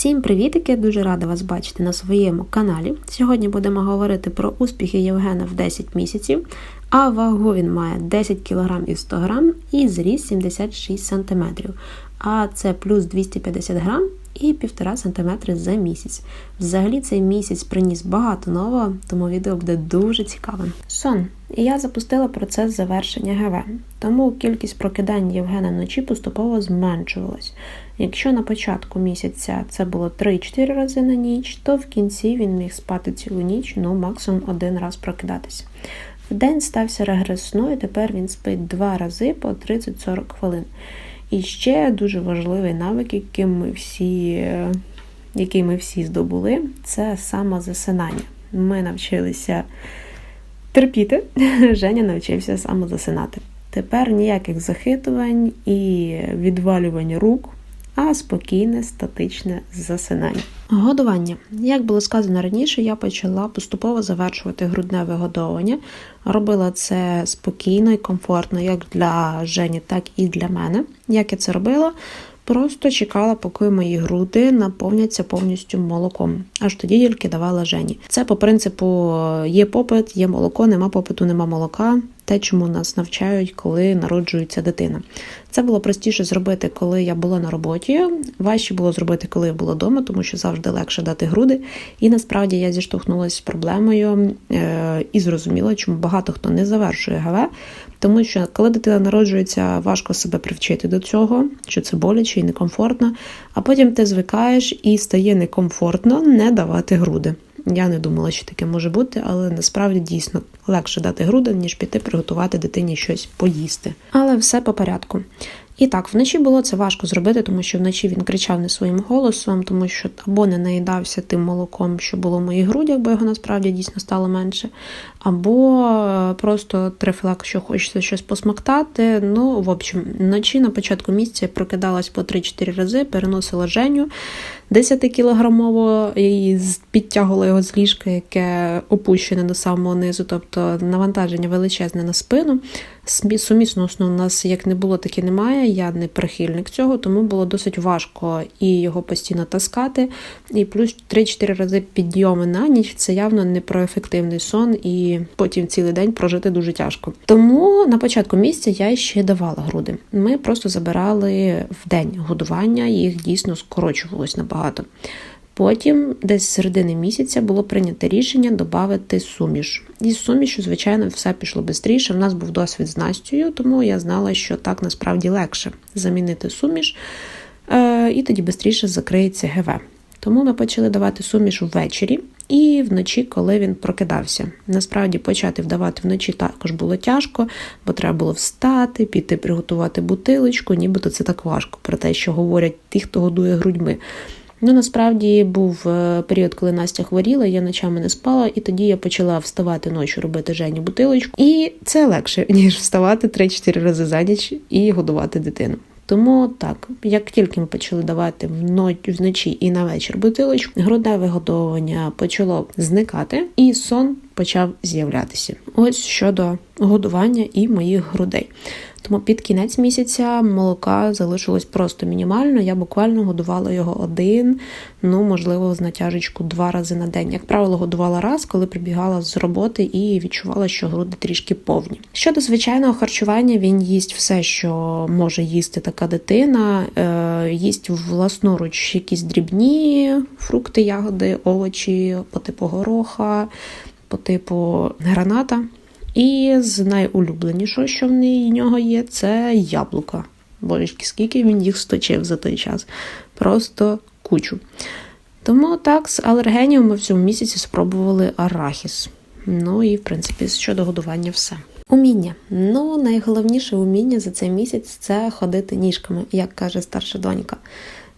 Всім привітики! Дуже рада вас бачити на своєму каналі. Сьогодні будемо говорити про успіхи Євгена в 10 місяців, а вагу він має 10 кг і 100 г і зріс 76 см. А це плюс 250 грам і 1,5 см за місяць. Взагалі цей місяць приніс багато нового, тому відео буде дуже цікавим. Сон. Я запустила процес завершення ГВ, тому кількість прокидань Євгена вночі поступово зменшувалась. Якщо на початку місяця це було 3-4 рази на ніч, то в кінці він міг спати цілу ніч, ну максимум один раз прокидатися. В день стався регрес сну, і тепер він спить два рази по 30-40 хвилин. І ще дуже важливий навик, яким ми всі, який ми всі здобули, це самозасинання. Ми навчилися терпіти, Женя навчився самозасинати. Тепер ніяких захитувань і відвалювань рук а спокійне статичне засинання. Годування. Як було сказано раніше, я почала поступово завершувати грудне вигодовування. Робила це спокійно і комфортно, як для Жені, так і для мене. Як я це робила? Просто чекала, поки мої груди наповняться повністю молоком. Аж тоді тільки давала Жені. Це по принципу є попит, є молоко, нема попиту, нема молока те, чому нас навчають, коли народжується дитина. Це було простіше зробити, коли я була на роботі. Важче було зробити, коли я була вдома, тому що завжди легше дати груди. І насправді я зіштовхнулася з проблемою е, і зрозуміла, чому багато хто не завершує ГВ. Тому що коли дитина народжується, важко себе привчити до цього, що це боляче і некомфортно. А потім ти звикаєш і стає некомфортно не давати груди. Я не думала, що таке може бути, але насправді дійсно легше дати груди, ніж піти приготувати дитині щось поїсти. Але все по порядку. І так, вночі було це важко зробити, тому що вночі він кричав не своїм голосом, тому що або не наїдався тим молоком, що було в моїх грудях, бо його насправді дійсно стало менше, або е, просто трефлак, що хочеться щось посмоктати. Ну, в общем, вночі на початку місяця прокидалась по 3-4 рази, переносила Женю 10-кілограмово і підтягувала його з ліжка, яке опущене до самого низу, тобто навантаження величезне на спину. Сумісного сну у нас як не було, так і немає. Я не прихильник цього, тому було досить важко і його постійно таскати. І плюс 3-4 рази підйоми на ніч це явно не про ефективний сон, і потім цілий день прожити дуже тяжко. Тому на початку місяця я ще давала груди. Ми просто забирали в день годування, їх дійсно скорочувалось набагато. Потім, десь з середини місяця, було прийнято рішення додати суміш. І з сумішю, звичайно, все пішло швидше. У нас був досвід з Настю, тому я знала, що так насправді легше замінити суміш, е, і тоді швидше закриється ГВ. Тому ми почали давати суміш ввечері і вночі, коли він прокидався. Насправді, почати вдавати вночі також було тяжко, бо треба було встати, піти приготувати бутилочку, нібито це так важко, про те, що говорять ті, хто годує грудьми. Ну, насправді був е, період, коли Настя хворіла, я ночами не спала, і тоді я почала вставати ночі, робити Жені бутилочку. І це легше, ніж вставати 3-4 рази за ніч і годувати дитину. Тому так, як тільки ми почали давати вночі і на вечір бутилочку, груде вигодовування почало зникати, і сон почав з'являтися. Ось щодо годування і моїх грудей. Тому під кінець місяця молока залишилось просто мінімально. Я буквально годувала його один, ну можливо, з натяжечку два рази на день. Як правило, годувала раз, коли прибігала з роботи і відчувала, що груди трішки повні. Щодо звичайного харчування, він їсть все, що може їсти така дитина. Е, їсть власноруч якісь дрібні фрукти, ягоди, овочі по типу гороха, по типу граната. І з найулюбленішого, що в нього є, це яблука. Божечки, скільки він їх сточив за той час. Просто кучу. Тому так, з алергенів ми в цьому місяці спробували арахіс. Ну і, в принципі, щодо годування, все. Уміння. Ну, найголовніше уміння за цей місяць це ходити ніжками, як каже старша донька.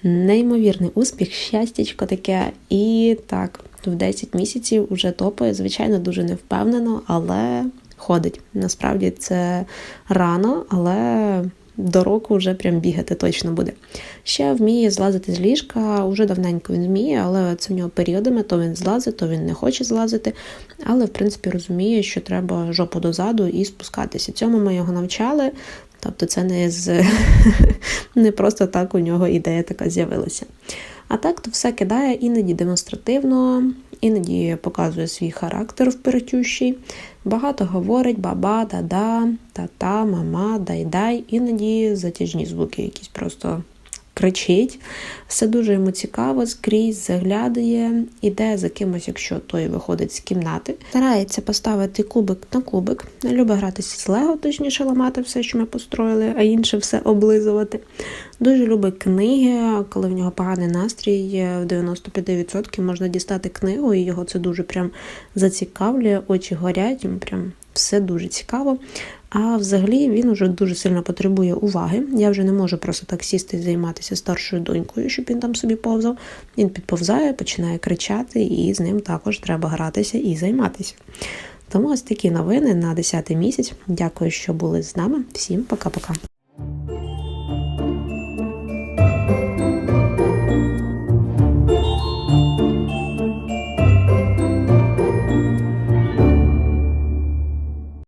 Неймовірний успіх, щастячко таке. І так, в 10 місяців вже топає. Звичайно, дуже невпевнено, але ходить. Насправді це рано, але до року вже прям бігати точно буде. Ще вміє злазити з ліжка, уже давненько він вміє, але це в нього періодами, то він злазить, то він не хоче злазити. Але, в принципі, розуміє, що треба жопу дозаду і спускатися. Цьому ми його навчали. Тобто це не з Не просто так у нього ідея така з'явилася. А так, то все кидає іноді демонстративно, іноді показує свій характер вперетющий. Багато говорить баба, да-да, та-та, мама, дай-дай, іноді затяжні звуки якісь просто кричить. Все дуже йому цікаво, скрізь заглядає, іде за кимось, якщо той виходить з кімнати. Старається поставити кубик на кубик. Любить гратися з Лего, точніше ламати все, що ми построїли, а інше все облизувати. Дуже любить книги, коли в нього поганий настрій, в 95% можна дістати книгу, і його це дуже прям зацікавлює, очі горять, прям все дуже цікаво. А взагалі він уже дуже сильно потребує уваги. Я вже не можу просто так сісти і займатися старшою донькою, щоб він там собі повзав. Він підповзає, починає кричати, і з ним також треба гратися і займатися. Тому ось такі новини на 10 місяць. Дякую, що були з нами. Всім пока-пока.